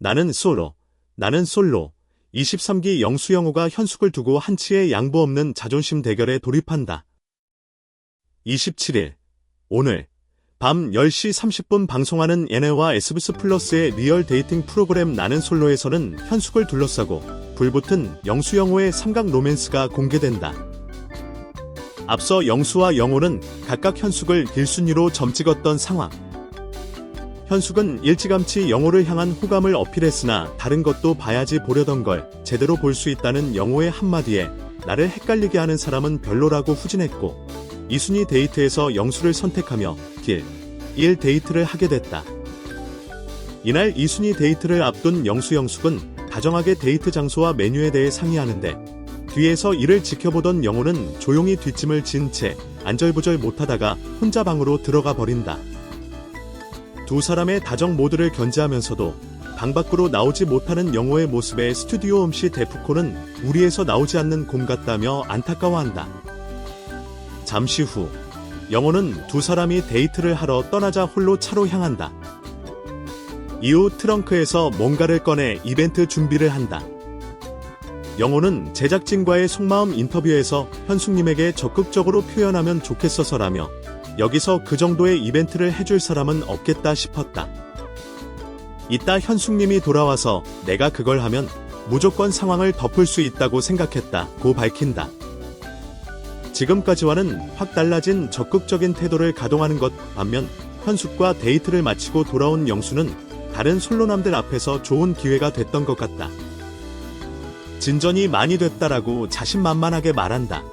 나는 솔로, 나는 솔로. 23기 영수영호가 현숙을 두고 한치의 양보 없는 자존심 대결에 돌입한다. 27일, 오늘, 밤 10시 30분 방송하는 예네와 SBS 플러스의 리얼 데이팅 프로그램 나는 솔로에서는 현숙을 둘러싸고 불붙은 영수영호의 삼각 로맨스가 공개된다. 앞서 영수와 영호는 각각 현숙을 1순위로 점찍었던 상황. 현숙은 일찌감치 영호를 향한 호감을 어필했으나 다른 것도 봐야지 보려던 걸 제대로 볼 수 있다는 영호의 한마디에 나를 헷갈리게 하는 사람은 별로라고 후진했고 이순희 데이트에서 영수를 선택하며 길, 일 데이트를 하게 됐다. 이날 이순희 데이트를 앞둔 영수 영숙은 다정하게 데이트 장소와 메뉴에 대해 상의하는데 뒤에서 이를 지켜보던 영호는 조용히 뒷짐을 진 채 안절부절 못하다가 혼자 방으로 들어가 버린다. 두 사람의 다정 모드를 견제하면서도 방 밖으로 나오지 못하는 영호의 모습에 스튜디오 음씨 데프콘은 우리에서 나오지 않는 곰 같다며 안타까워한다. 잠시 후 영호는 두 사람이 데이트를 하러 떠나자 홀로 차로 향한다. 이후 트렁크에서 뭔가를 꺼내 이벤트 준비를 한다. 영호는 제작진과의 속마음 인터뷰에서 현숙님에게 적극적으로 표현하면 좋겠어서라며 여기서 그 정도의 이벤트를 해줄 사람은 없겠다 싶었다. 이따 현숙님이 돌아와서 내가 그걸 하면 무조건 상황을 덮을 수 있다고 생각했다 고 밝힌다. 지금까지와는 확 달라진 적극적인 태도를 가동하는 것 반면 현숙과 데이트를 마치고 돌아온 영수는 다른 솔로남들 앞에서 좋은 기회가 됐던 것 같다. 진전이 많이 됐다라고 자신만만하게 말한다.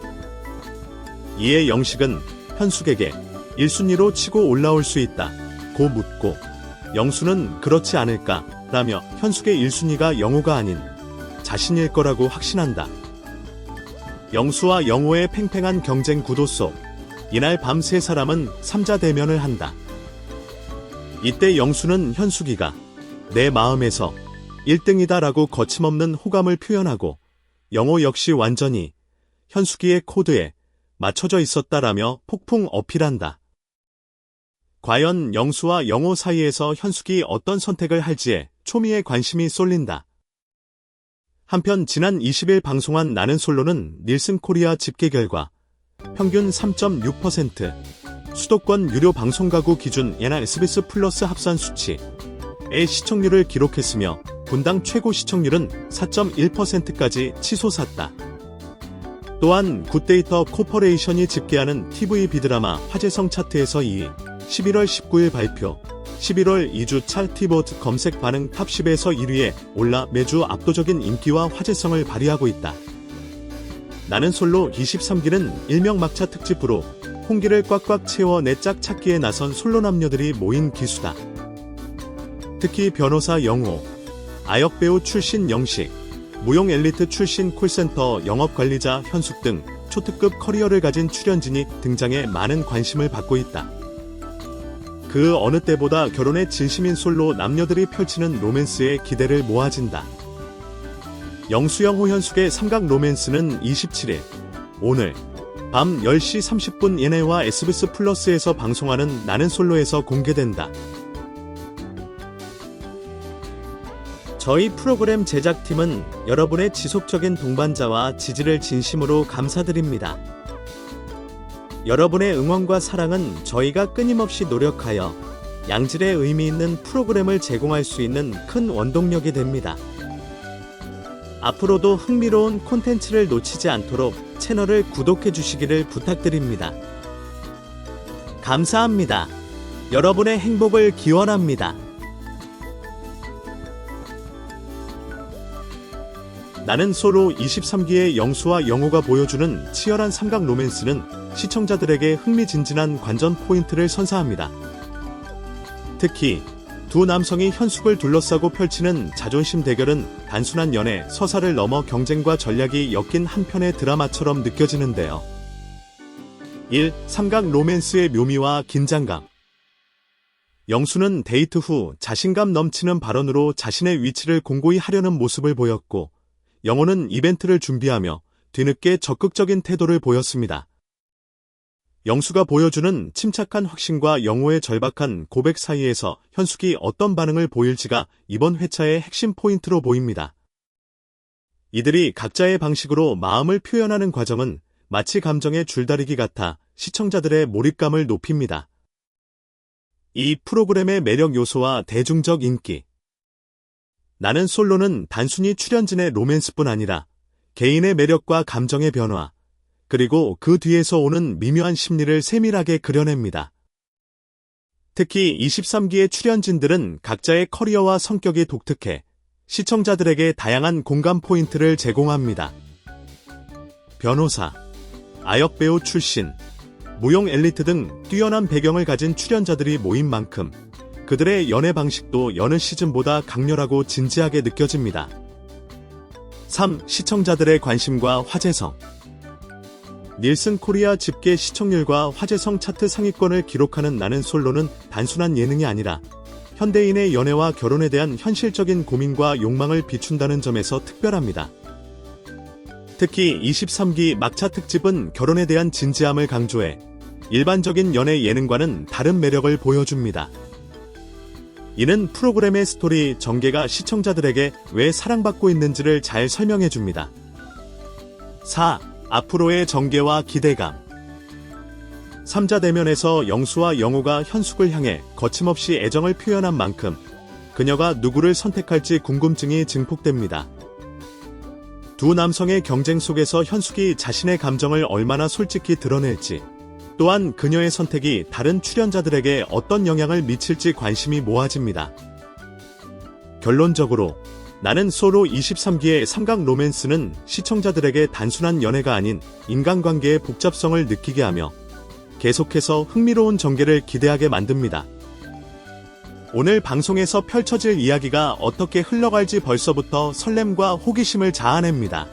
이에 영식은 현숙에게 1순위로 치고 올라올 수 있다. 고 묻고 영수는 그렇지 않을까 라며 현숙의 1순위가 영호가 아닌 자신일 거라고 확신한다. 영수와 영호의 팽팽한 경쟁 구도 속 이날 밤 세 사람은 삼자 대면을 한다. 이때 영수는 현숙이가 내 마음에서 1등이다라고 거침없는 호감을 표현하고 영호 역시 완전히 현숙이의 코드에 맞춰져 있었다라며 폭풍 어필한다. 과연 영수와 영호 사이에서 현숙이 어떤 선택을 할지에 초미의 관심이 쏠린다. 한편 지난 20일 방송한 나는 솔로는 닐슨 코리아 집계 결과 평균 3.6%, 수도권 유료 방송 가구 기준 예나 SBS 플러스 합산 수치의 시청률을 기록했으며 분당 최고 시청률은 4.1%까지 치솟았다. 또한 굿데이터 코퍼레이션이 집계하는 TV 비드라마 화제성 차트에서 2위, 11월 19일 발표, 11월 2주 차티보트 검색 반응 탑10에서 1위에 올라 매주 압도적인 인기와 화제성을 발휘하고 있다. 나는 솔로 23기는 일명 막차 특집으로 홍기를 꽉꽉 채워 내 짝 찾기에 나선 솔로 남녀들이 모인 기수다. 특히 변호사 영호, 아역 배우 출신 영식, 무용 엘리트 출신 콜센터 영업 관리자 현숙 등 초특급 커리어를 가진 출연진이 등장해 많은 관심을 받고 있다. 그 어느 때보다 결혼에 진심인 솔로 남녀들이 펼치는 로맨스에 기대를 모아진다. 영수영 호현숙의 삼각 로맨스는 27일, 오늘 밤 10시 30분 예네와 SBS 플러스에서 방송하는 나는 솔로에서 공개된다. 저희 프로그램 제작팀은 여러분의 지속적인 동반자와 지지를 진심으로 감사드립니다. 여러분의 응원과 사랑은 저희가 끊임없이 노력하여 양질의 의미 있는 프로그램을 제공할 수 있는 큰 원동력이 됩니다. 앞으로도 흥미로운 콘텐츠를 놓치지 않도록 채널을 구독해 주시기를 부탁드립니다. 감사합니다. 여러분의 행복을 기원합니다. 나는 소로 23기의 영수와 영호가 보여주는 치열한 삼각 로맨스는 시청자들에게 흥미진진한 관전 포인트를 선사합니다. 특히 두 남성이 현숙을 둘러싸고 펼치는 자존심 대결은 단순한 연애, 서사를 넘어 경쟁과 전략이 엮인 한편의 드라마처럼 느껴지는데요. 1. 삼각 로맨스의 묘미와 긴장감. 영수는 데이트 후 자신감 넘치는 발언으로 자신의 위치를 공고히 하려는 모습을 보였고, 영호는 이벤트를 준비하며 뒤늦게 적극적인 태도를 보였습니다. 영수가 보여주는 침착한 확신과 영호의 절박한 고백 사이에서 현숙이 어떤 반응을 보일지가 이번 회차의 핵심 포인트로 보입니다. 이들이 각자의 방식으로 마음을 표현하는 과정은 마치 감정의 줄다리기 같아 시청자들의 몰입감을 높입니다. 이 프로그램의 매력 요소와 대중적 인기. 나는 솔로는 단순히 출연진의 로맨스뿐 아니라 개인의 매력과 감정의 변화, 그리고 그 뒤에서 오는 미묘한 심리를 세밀하게 그려냅니다. 특히 23기의 출연진들은 각자의 커리어와 성격이 독특해 시청자들에게 다양한 공감 포인트를 제공합니다. 변호사, 아역배우 출신, 무용 엘리트 등 뛰어난 배경을 가진 출연자들이 모인 만큼 그들의 연애 방식도 여느 시즌보다 강렬하고 진지하게 느껴집니다. 3. 시청자들의 관심과 화제성 닐슨 코리아 집계 시청률과 화제성 차트 상위권을 기록하는 나는 솔로는 단순한 예능이 아니라 현대인의 연애와 결혼에 대한 현실적인 고민과 욕망을 비춘다는 점에서 특별합니다. 특히 23기 막차 특집은 결혼에 대한 진지함을 강조해 일반적인 연애 예능과는 다른 매력을 보여줍니다. 이는 프로그램의 스토리 전개가 시청자들에게 왜 사랑받고 있는지를 잘 설명해 줍니다. 4. 앞으로의 전개와 기대감. 3자 대면에서 영수와 영호가 현숙을 향해 거침없이 애정을 표현한 만큼 그녀가 누구를 선택할지 궁금증이 증폭됩니다. 두 남성의 경쟁 속에서 현숙이 자신의 감정을 얼마나 솔직히 드러낼지, 또한 그녀의 선택이 다른 출연자들에게 어떤 영향을 미칠지 관심이 모아집니다. 결론적으로 나는 소로 23기의 삼각 로맨스는 시청자들에게 단순한 연애가 아닌 인간관계의 복잡성을 느끼게 하며 계속해서 흥미로운 전개를 기대하게 만듭니다. 오늘 방송에서 펼쳐질 이야기가 어떻게 흘러갈지 벌써부터 설렘과 호기심을 자아냅니다.